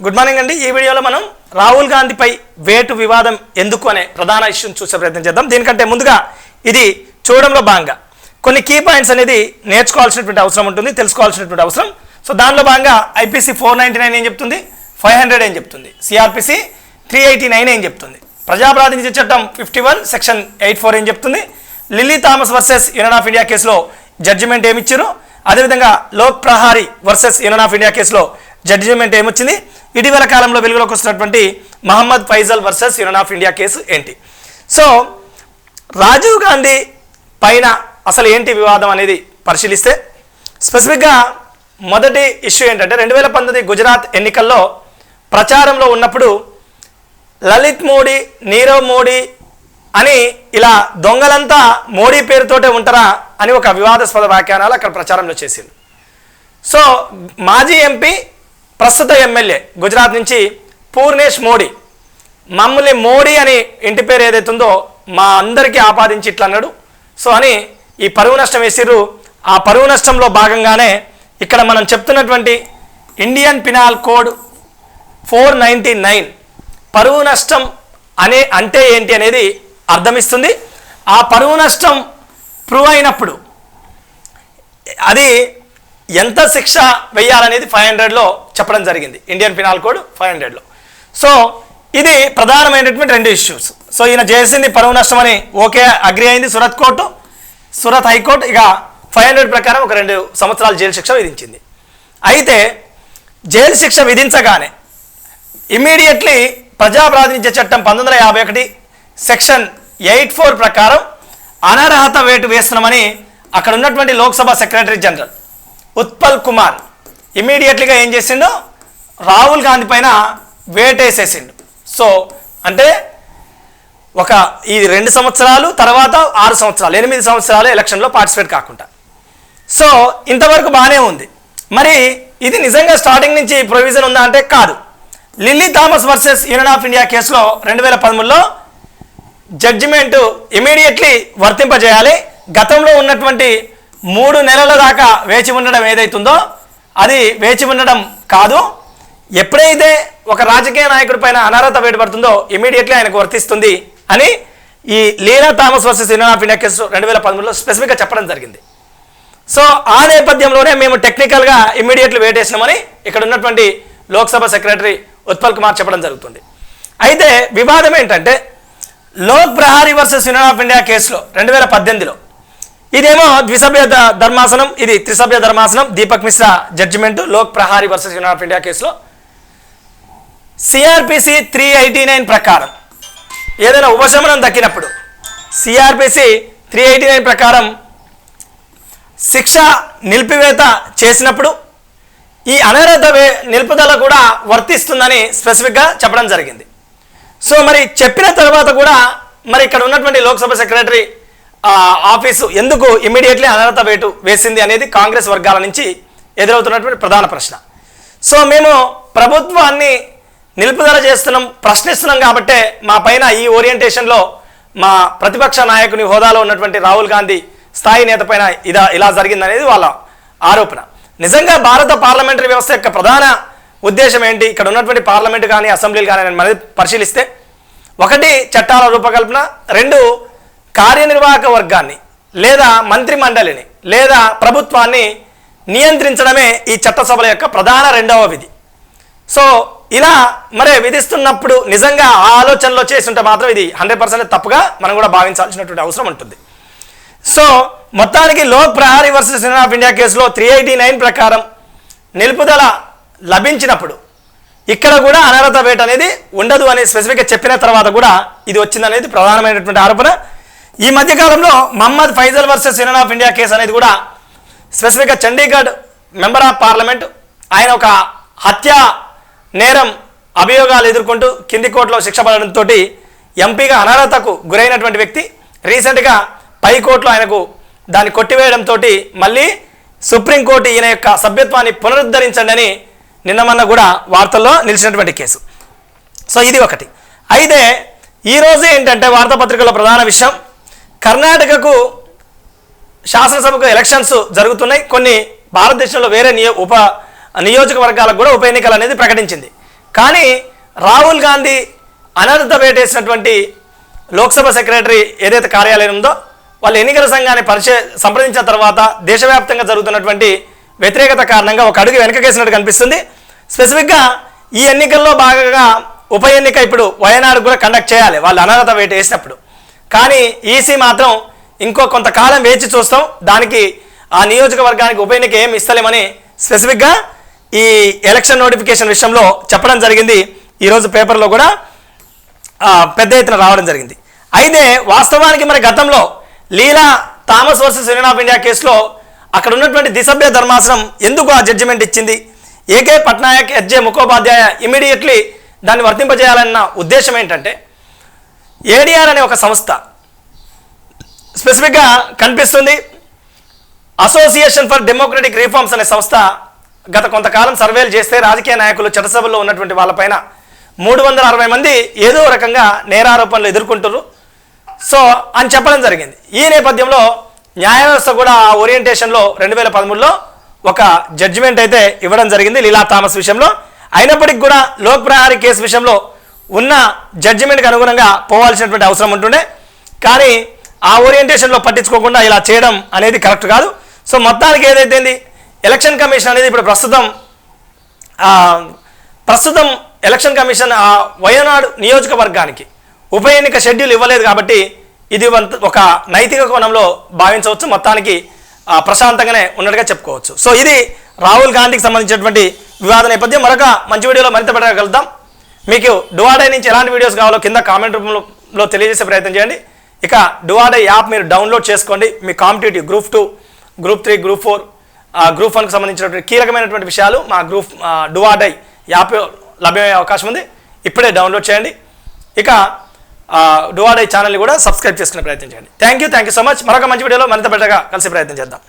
Good morning అండి. ఈ వీడియోలో మనం రాహుల్ గాంధీపై వేటు వివాదం ఎందుకు అనే ప్రధాన ఇష్యూని చూసే ప్రయత్నం చేద్దాం. దీనికంటే ముందుగా ఇది చూడడంలో భాగంగా. కొన్ని కీ పాయింట్స్ అనేది నేర్చుకోవాల్సినటువంటి అవసరం ఉంటుంది తెలుసుకోవాల్సినటువంటి అవసరం. సో దానిలో భాగంగా ఐపీసీ ఫోర్ నైంటీ నైన్ ఏం చెప్తుంది? ఫైవ్ హండ్రెడ్ ఏం చెప్తుంది? సిఆర్పిసి త్రీ ఎయిటీ నైన్ ఏం చెప్తుంది? ప్రజాప్రాతినిధ్య చట్టం fifty one section eight four ఏం చెప్తుంది? Lily Thomas versus union of India కేసులో జడ్జిమెంట్ ఏమిచ్చారు అదేవిధంగా Lok Prahari versus union of India కేసులో జడ్జిమెంట్ ఏమొచ్చింది? ఇటీవల కాలంలో వెలుగులోకి వస్తున్నటువంటి Mohammed Faizal versus union of India case ఏంటి? సో రాజీవ్ గాంధీ పైన అసలు ఏంటి వివాదం అనేది పరిశీలిస్తే స్పెసిఫిక్గా మొదటి ఇష్యూ ఏంటంటే రెండు వేల పంతొమ్మిది గుజరాత్ ఎన్నికల్లో ప్రచారంలో ఉన్నప్పుడు లలిత్ మోడీ నీరవ్ మోడీ అని ఇలా దొంగలంతా మోడీ పేరుతోటే ఉంటారా అని ఒక వివాదాస్పద వ్యాఖ్యానాలు అక్కడ ప్రచారంలో చేసింది సో మాజీ ఎంపీ ప్రస్తుత ఎమ్మెల్యే గుజరాత్ నుంచి పూర్ణేష్ మోడీ. మమ్మల్ని మోడీ అని ఇంటి పేరు ఏదైతుందో మా అందరికీ ఆపాదించి ఇట్లా అన్నాడు. సో అని ఈ పరువు నష్టం వేసిర్రు. ఆ పరువు నష్టంలో భాగంగానే ఇక్కడ మనం చెప్తున్నటువంటి Indian penal code four ninety nine. పరువు నష్టం అనే అంటే ఏంటి అనేది అర్థమిస్తుంది. ఆ పరువు నష్టం ప్రూవ్ అయినప్పుడు అది ఎంత శిక్ష వేయాలనేది ఫైవ్ హండ్రెడ్లో చెప్పడం జరిగింది. ఇండియన్ పినాల్ కోడ్ ఫైవ్ హండ్రెడ్లో సో ఇది ప్రధానమైనటువంటి రెండు ఇష్యూస్ సో ఈయన చేసింది పరువు నష్టం అని ఓకే అగ్రి అయింది Surat court. Surat high court ఇక ఫైవ్ హండ్రెడ్ ప్రకారం ఒక రెండు సంవత్సరాల జైలు శిక్ష విధించింది. అయితే జైలు శిక్ష విధించగానే ఇమ్మీడియట్లీ ప్రజాప్రాతినిధ్య చట్టం పంతొమ్మిది వందల యాభై ఒకటి సెక్షన్ ఎయిట్ ఫోర్ ప్రకారం అనర్హత వేటు వేస్తున్నామని అక్కడ ఉన్నటువంటి లోక్సభ సెక్రటరీ జనరల్ ఉత్పల్ కుమార్ ఇమీడియట్లీగా ఏం చేసిండు? రాహుల్ గాంధీ పైన వేటేసేసిండు. సో అంటే ఒక ఈ రెండు సంవత్సరాలు తర్వాత ఆరు సంవత్సరాలు ఎనిమిది సంవత్సరాలు ఎలక్షన్లో పార్టిసిపేట్ కాకుండా. సో ఇంతవరకు బాగానే ఉంది. మరి ఇది నిజంగా స్టార్టింగ్ నుంచి ప్రొవిజన్ ఉందా అంటే కాదు. Lily Thomas versus union of India కేసులో రెండు వేల పదమూడులో జడ్జిమెంట్ ఇమీడియట్లీ వర్తింపజేయాలి. గతంలో ఉన్నటువంటి మూడు నెలల దాకా వేచి ఉండడం ఏదైతుందో అది వేచి ఉండడం కాదు. ఎప్పుడైతే ఒక రాజకీయ నాయకుడి పైన అనర్హత వేటు ఇమీడియట్లీ ఆయనకు వర్తిస్తుంది అని ఈ Leela Thomas versus union of India case రెండు వేల పదమూడులో స్పెసిఫిక్గా చెప్పడం జరిగింది. సో ఆ నేపథ్యంలోనే మేము టెక్నికల్గా ఇమీడియట్లీ వేటేసినామని ఇక్కడ ఉన్నటువంటి లోక్సభ సెక్రటరీ ఉత్పల్ కుమార్ చెప్పడం జరుగుతుంది. అయితే వివాదం ఏంటంటే Lok Prahari versus Union of India కేసులో రెండు వేల పద్దెనిమిదిలో ఇదేమో ద్విసభ్య ధర్మాసనం ఇది త్రిసభ్య ధర్మాసనం Deepak Mishra judgment Lok Prahari versus union of India కేసులో. సిఆర్పిసి త్రీ ఎయిటీ నైన్ ప్రకారం ఏదైనా ఉపశమనం దక్కినప్పుడు సిఆర్పిసి త్రీ ఎయిటీ నైన్ ప్రకారం శిక్ష నిలిపివేత చేసినప్పుడు ఈ అనర్హత వే- నిలుపుదల కూడా వర్తిస్తుందని స్పెసిఫిక్గా చెప్పడం జరిగింది. సో మరి చెప్పిన తర్వాత కూడా మరి ఇక్కడ ఉన్నటువంటి లోక్సభ సెక్రటరీ ఆఫీసు ఎందుకు ఇమ్మీడియట్లీ అనర్హత వేటు వేసింది అనేది కాంగ్రెస్ వర్గాల నుంచి ఎదురవుతున్నటువంటి ప్రధాన ప్రశ్న. సో మేము ప్రభుత్వాన్ని నిలుపుదల చేస్తున్నాం ప్రశ్నిస్తున్నాం కాబట్టే మా పైన ఈ ఓరియంటేషన్లో మా ప్రతిపక్ష నాయకుని హోదాలో ఉన్నటువంటి రాహుల్ గాంధీ స్థాయి నేత పైన ఇదా ఇలా జరిగిందనేది వాళ్ళ ఆరోపణ. నిజంగా భారత పార్లమెంటరీ వ్యవస్థ యొక్క ప్రధాన ఉద్దేశం ఏంటి? ఇక్కడ ఉన్నటువంటి పార్లమెంట్ కానీ అసెంబ్లీలు కానీ అని మనం పరిశీలిస్తే ఒకటి చట్టాల రూపకల్పన రెండు కార్యనిర్వాహక వర్గాన్ని లేదా మంత్రి మండలిని లేదా ప్రభుత్వాన్ని నియంత్రించడమే ఈ చట్టసభల యొక్క ప్రధాన రెండవ విధి. సో ఇలా మరే విధిస్తున్నప్పుడు నిజంగా ఆ ఆలోచనలో చేస్తుంటే మాత్రం ఇది హండ్రెడ్ పర్సెంట్ తప్పుగా మనం కూడా భావించాల్సినటువంటి అవసరం ఉంటుంది. సో మొత్తానికి Lok Prahari versus union of India కేసులో త్రీ ఎయిటీ నైన్ ప్రకారం నిలుపుదల లభించినప్పుడు ఇక్కడ కూడా అనర్హత వేట అనేది ఉండదు అని స్పెసిఫిక్గా చెప్పిన తర్వాత కూడా ఇది వచ్చిందనేది ప్రధానమైనటువంటి ఆరోపణ. ఈ మధ్యకాలంలో Mohammed Faizal versus union of India case అనేది కూడా స్పెసిఫిక్గా చండీగఢ్ మెంబర్ ఆఫ్ పార్లమెంట్ ఆయన ఒక హత్య నేరం అభియోగాలు ఎదుర్కొంటూ కింది కోర్టులో శిక్ష పడడంతో ఎంపీగా అనర్హతకు గురైనటువంటి వ్యక్తి రీసెంట్గా పై కోర్టులో ఆయనకు దాన్ని కొట్టివేయడంతో మళ్ళీ సుప్రీంకోర్టు ఈయన యొక్క సభ్యత్వాన్ని పునరుద్ధరించండి అని నిన్నమన్న కూడా వార్తల్లో నిలిచినటువంటి కేసు. సో ఇది ఒకటి. అయితే ఈరోజు ఏంటంటే వార్తాపత్రికల ప్రధాన విషయం కర్ణాటకకు శాసనసభకు ఎలక్షన్స్ జరుగుతున్నాయి. కొన్ని భారతదేశంలో వేరే నియో ఉప నియోజకవర్గాలకు కూడా ఉప ఎన్నికలు అనేది ప్రకటించింది. కానీ రాహుల్ గాంధీ అనర్హత వేటేసినటువంటి లోక్సభ సెక్రటరీ ఏదైతే కార్యాలయం ఉందో వాళ్ళు ఎన్నికల సంఘాన్ని పరిచయ సంప్రదించిన తర్వాత దేశవ్యాప్తంగా జరుగుతున్నటువంటి వ్యతిరేకత కారణంగా ఒక అడుగు వెనకకేసినట్టు కనిపిస్తుంది. స్పెసిఫిక్గా ఈ ఎన్నికల్లో భాగంగా ఉప ఎన్నిక ఇప్పుడు వయనాడు కూడా కండక్ట్ చేయాలి. వాళ్ళు అనర్హత వేట వేసినప్పుడు కానీ ఈసీ మాత్రం ఇంకో కొంతకాలం వేచి చూస్తాం. దానికి ఆ నియోజకవర్గానికి ఉప ఎన్నిక ఏం ఇస్తలేమని స్పెసిఫిక్గా ఈ ఎలక్షన్ నోటిఫికేషన్ విషయంలో చెప్పడం జరిగింది. ఈరోజు పేపర్లో కూడా పెద్ద ఎత్తున రావడం జరిగింది. అయితే వాస్తవానికి మరి గతంలో Leela Thomas versus union of India కేసులో అక్కడ ఉన్నటువంటి దిసభ్య ధర్మాసనం ఎందుకు ఆ జడ్జిమెంట్ ఇచ్చింది? AK Patnaik HJ Mukhopadhyay immediately దాన్ని వర్తింపజేయాలన్న ఉద్దేశం ఏంటంటే ఏడిఆర్ అనే ఒక సంస్థ. స్పెసిఫిక్గా కనిపిస్తుంది. అసోసియేషన్ ఫర్ డెమోక్రటిక్ రిఫార్మ్స్ అనే సంస్థ గత కొంతకాలం సర్వేలు చేస్తే రాజకీయ నాయకులు చట్టసభల్లో ఉన్నటువంటి వాళ్ళపైన మూడు వందల అరవై మంది ఏదో రకంగా నేరారోపణలు ఎదుర్కొంటారు సో అని చెప్పడం జరిగింది. ఈ నేపథ్యంలో న్యాయ వ్యవస్థ కూడా ఆ ఓరియంటేషన్లో రెండు వేల పదమూడులో ఒక జడ్జిమెంట్ అయితే ఇవ్వడం జరిగింది లీలా థామస్ విషయంలో. అయినప్పటికీ కూడా లోక్ ప్రహారీ కేసు విషయంలో ఉన్న జడ్జిమెంట్కి అనుగుణంగా పోవాల్సినటువంటి అవసరం ఉంటుండే. కానీ ఆ ఓరియంటేషన్లో పట్టించుకోకుండా ఇలా చేయడం అనేది కరెక్ట్ కాదు. సో మొత్తానికి ఏదైతే ఎలక్షన్ కమిషన్ అనేది ఇప్పుడు ప్రస్తుతం ప్రస్తుతం ఎలక్షన్ కమిషన్ ఆ వయనాడు నియోజకవర్గానికి ఉప ఎన్నిక షెడ్యూల్ ఇవ్వలేదు కాబట్టి ఇది ఒక నైతిక కోణంలో భావించవచ్చు మొత్తానికి ప్రశాంతంగానే ఉన్నట్టుగా చెప్పుకోవచ్చు. సో ఇది రాహుల్ గాంధీకి సంబంధించినటువంటి వివాద నేపథ్యం. మరొక మంచి వీడియోలో మరింత పెట్టగలుగుతాం మీకు డువాడే నుంచి ఎలాంటి వీడియోస్ కావాలో కింద కామెంట్ రూపంలో తెలియజేసే ప్రయత్నం చేయండి. ఇక డువాడే యాప్ మీరు డౌన్లోడ్ చేసుకోండి. మీ competitive group two group three group four group వన్కి సంబంధించినటువంటి కీలకమైనటువంటి విషయాలు మా గ్రూప్ డువాడై యాప్ లభ్యమయ్యే అవకాశం ఉంది. ఇప్పుడే డౌన్లోడ్ చేయండి. ఇక డువాడై ఛానల్ని కూడా సబ్స్క్రైబ్ చేసుకునే ప్రయత్నం చేయండి. Thank you thank you so much మరొక మంచి వీడియోలో మరింత బెటర్గా కలిసి ప్రయత్నం చేద్దాం.